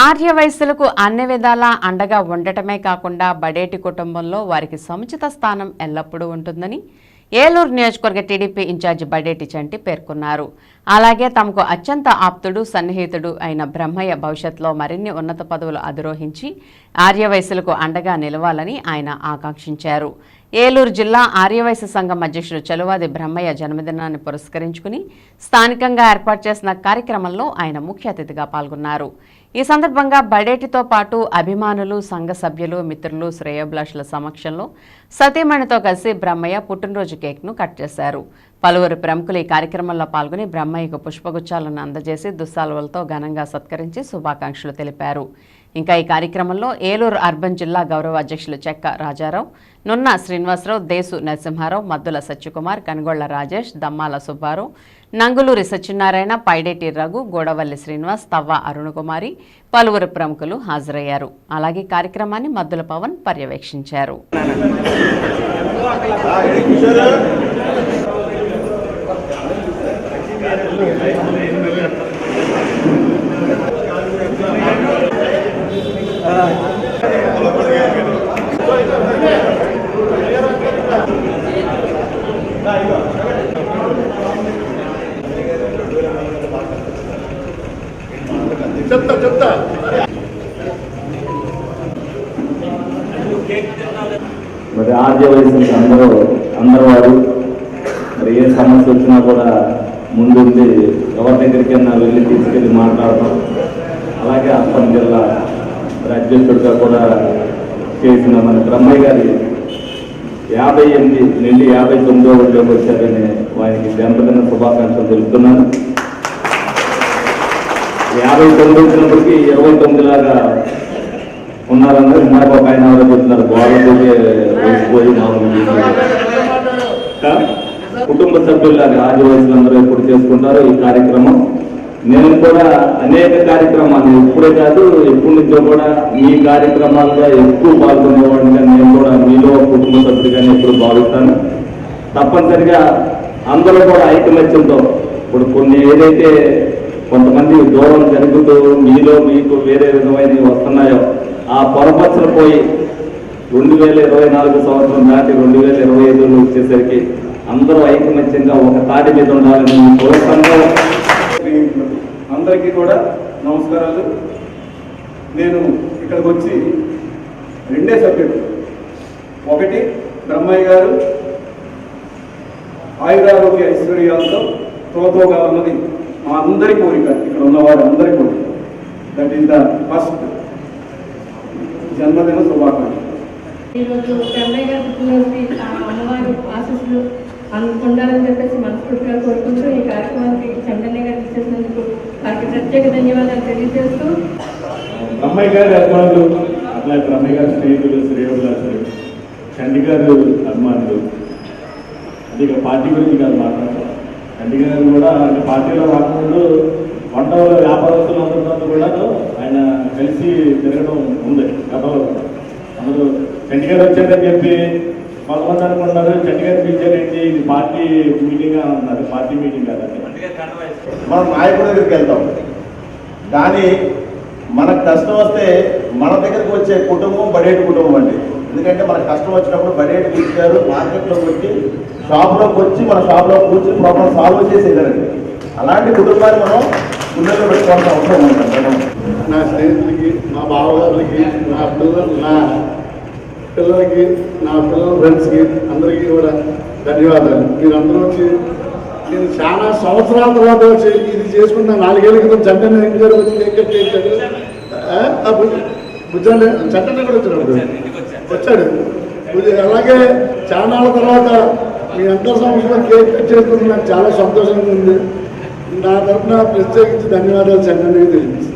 ఆర్య వయస్సులకు అన్ని విధాలా అండగా ఉండటమే కాకుండా బడేటి కుటుంబంలో వారికి సముచిత స్థానం ఎల్లప్పుడూ ఉంటుందని ఏలూరు నియోజకవర్గ టీడీపీ ఇన్ఛార్జి బడేటి చంటి పేర్కొన్నారు. అలాగే తమకు అత్యంత ఆప్తుడు సన్నిహితుడు అయిన బ్రహ్మయ్య భవిష్యత్తులో మరిన్ని ఉన్నత పదవులు అధిరోహించి ఆర్యవయసులకు అండగా నిలవాలని ఆయన ఆకాంక్షించారు. ఏలూరు జిల్లా ఆర్యవైశ్య సంఘం అధ్యక్షుడు చలువాది బ్రహ్మయ్య జన్మదినాన్ని పురస్కరించుకుని స్థానికంగా ఏర్పాటు చేసిన కార్యక్రమంలో ఆయన ముఖ్య అతిథిగా పాల్గొన్నారు. ఈ సందర్భంగా బడేటితో పాటు అభిమానులు సంఘ సభ్యులు మిత్రులు శ్రేయోభిలాషుల సమక్షంలో సతీమణితో కలిసి బ్రహ్మయ్య పుట్టినరోజు కేక్ను కట్ చేశారు. పలువురు ప్రముఖులు ఈ కార్యక్రమంలో పాల్గొని బ్రహ్మయ్యకు పుష్పగుచ్చాలను అందజేసి దుస్సాలువలతో ఘనంగా సత్కరించి శుభాకాంక్షలు తెలిపారు. ఇంకా ఈ కార్యక్రమంలో ఏలూరు అర్బన్ జిల్లా గౌరవ అధ్యక్షులు చెక్క రాజారావు నున్న శ్రీనివాసరావు దేశు నరసింహారావు మద్దుల సత్యకుమార్ కనుగొళ్ళ రాజేష్ దమ్మాల సుబ్బారావు నంగులూరి సత్యనారాయణ పైడేటి రఘు గోడవల్లి శ్రీనివాస్ తవ్వ అరుణకుమారి పలువురు ప్రముఖులు హాజరయ్యారు. అలాగే కార్యక్రమాన్ని మద్దుల పవన్ పర్యవేక్షించారు. చెప్తా చెప్తా మరి ఆర్య వయసు అందరూ అందరూ వారు మరి ఏ సమస్య వచ్చినా కూడా ముందుండి ఎవరి దగ్గరికైనా వెళ్ళి తీసుకెళ్ళి మాట్లాడటం అలాగే అప్పటి జిల్లా మరి అధ్యక్షుడిగా కూడా చేసిన మన బ్రహ్మయ్య గారి యాభై ఎనిమిది నుండి యాభై తొమ్మిదో ఒకటిలోకి వచ్చారని వారికి జన్మదిన శుభాకాంక్షలు తెలుపుతున్నాను. యాభై తొమ్మిది వచ్చినప్పటికీ ఇరవై తొమ్మిది లాగా ఉన్నారన్నారు ఇందాక ఒక ఆయన ఎవరో చెప్తున్నారు. గోడలతోటి వేసిపోయి మామూలు కుటుంబ సభ్యులాగా అందరూ ఎప్పుడు చేసుకుంటారు ఈ కార్యక్రమం. నేను కూడా అనేక కార్యక్రమాలు ఇప్పుడే కాదు ఎప్పటి నుంచో కూడా మీ కార్యక్రమాలుగా ఎక్కువ పాల్గొనేవాడిగా నేను కూడా మీలో కుటుంబ సభ్యుడిగానే ఎప్పుడు భావిస్తాను. తప్పనిసరిగా అందరూ కూడా ఐకమత్యంతో ఇప్పుడు కొన్ని ఏదైతే కొంతమంది దూరం జరుగుతూ మీలో మీకు వేరే విధమైనవి వస్తున్నాయో ఆ పొరపచ్చలు పోయి రెండు వేల ఇరవై నాలుగు సంవత్సరం దాటి రెండు వేల ఇరవై ఐదులో వచ్చేసరికి అందరూ ఐకమత్యంగా ఒక తాటి మీద ఉండాలని ఈ కుల అందరికీ కూడా నమస్కారాలు. నేను ఇక్కడికి వచ్చి రెండే సబ్జెక్టు. ఒకటి బ్రహ్మయ్య గారు ఆయురారోగ్య ఐశ్వర్యాలతో తోతోగా ఉన్నది. మా అందరి కోరిక ఇక్కడ ఉన్న వారి అందరి కోరిక. దట్ ఈస్ ద ఫస్ట్ జన్మదిన శుభాకాంక్ష ఈరోజు పుట్టినరోజుకి ఆ అమ్మవారి ఆశీస్సులు అన్- ఉండాలని చెప్పేసి మనస్ఫూర్తిగా కోరుకుంటూ ఈ కార్యక్రమానికి చందన్య గారు ఇచ్చేసినందుకు వారికి ప్రత్యేక ధన్యవాదాలు తెలియజేస్తూ బ్రహ్మయ్య గారి అభిమానులు అట్లాగే బ్రహ్మయ్య గారి స్నేహితులు శ్రేయోభిలాషులు చండి గారు అభిమానులు అది ఇక పార్టీ గురించి కాదు మాట్లాడతాం. చండి గారు కూడా అంటే పార్టీలో మాట్లాడు వంట వ్యాపారస్తులు వ్యాపారస్తులందరితో కూడా ఆయన కలిసి తిరగడం ఉంది గతంలో. అందరూ చండి గారు వచ్చారని చెప్పి కొంతమంది అనుకుంటున్నారు చండి గారు పిలిచారేంటి ఇది పార్టీ మీటింగ్ అన్నారు పార్టీ మీటింగ్ కాదండి మనం నాయకుడి దగ్గరికి వెళ్తాం. కానీ మనకు కష్టం వస్తే మన దగ్గరకు వచ్చే కుటుంబం బడేటి కుటుంబం అండి. ఎందుకంటే మనకు కష్టం వచ్చినప్పుడు బడేటి తీసుకారు మార్కెట్లోకి వచ్చి షాప్లోకి వచ్చి మన షాప్లో కూర్చొని ప్రాబ్లం సాల్వ్ చేసేదారండి అలాంటి కుటుంబాన్ని మనం గుండెల్లో పెట్టుకోవాల్సిన అవసరం ఉంటుంది నా స్నేహితులకి మా బావగారులకి నా పిల్లలు నా పిల్లలకి నా పిల్లల ఫ్రెండ్స్కి అందరికీ కూడా ధన్యవాదాలు. మీరందరూ వచ్చి నేను చాలా సంవత్సరాల తర్వాత వచ్చి ఇది చేసుకుంటా నాలుగేళ్ళ క్రితం చట్టం గారు వచ్చి కేక్ కట్ చేశాడు? కూడా వచ్చాడు వచ్చాడు. అలాగే చాలా తర్వాత మీ అందరి సంవత్సరంలో కేక్ కట్ చేసుకుంటే నాకు చాలా సంతోషంగా ఉంది. నా తరఫున ప్రత్యేకించి ధన్యవాదాలు చట్టం తెలియజేస్తాను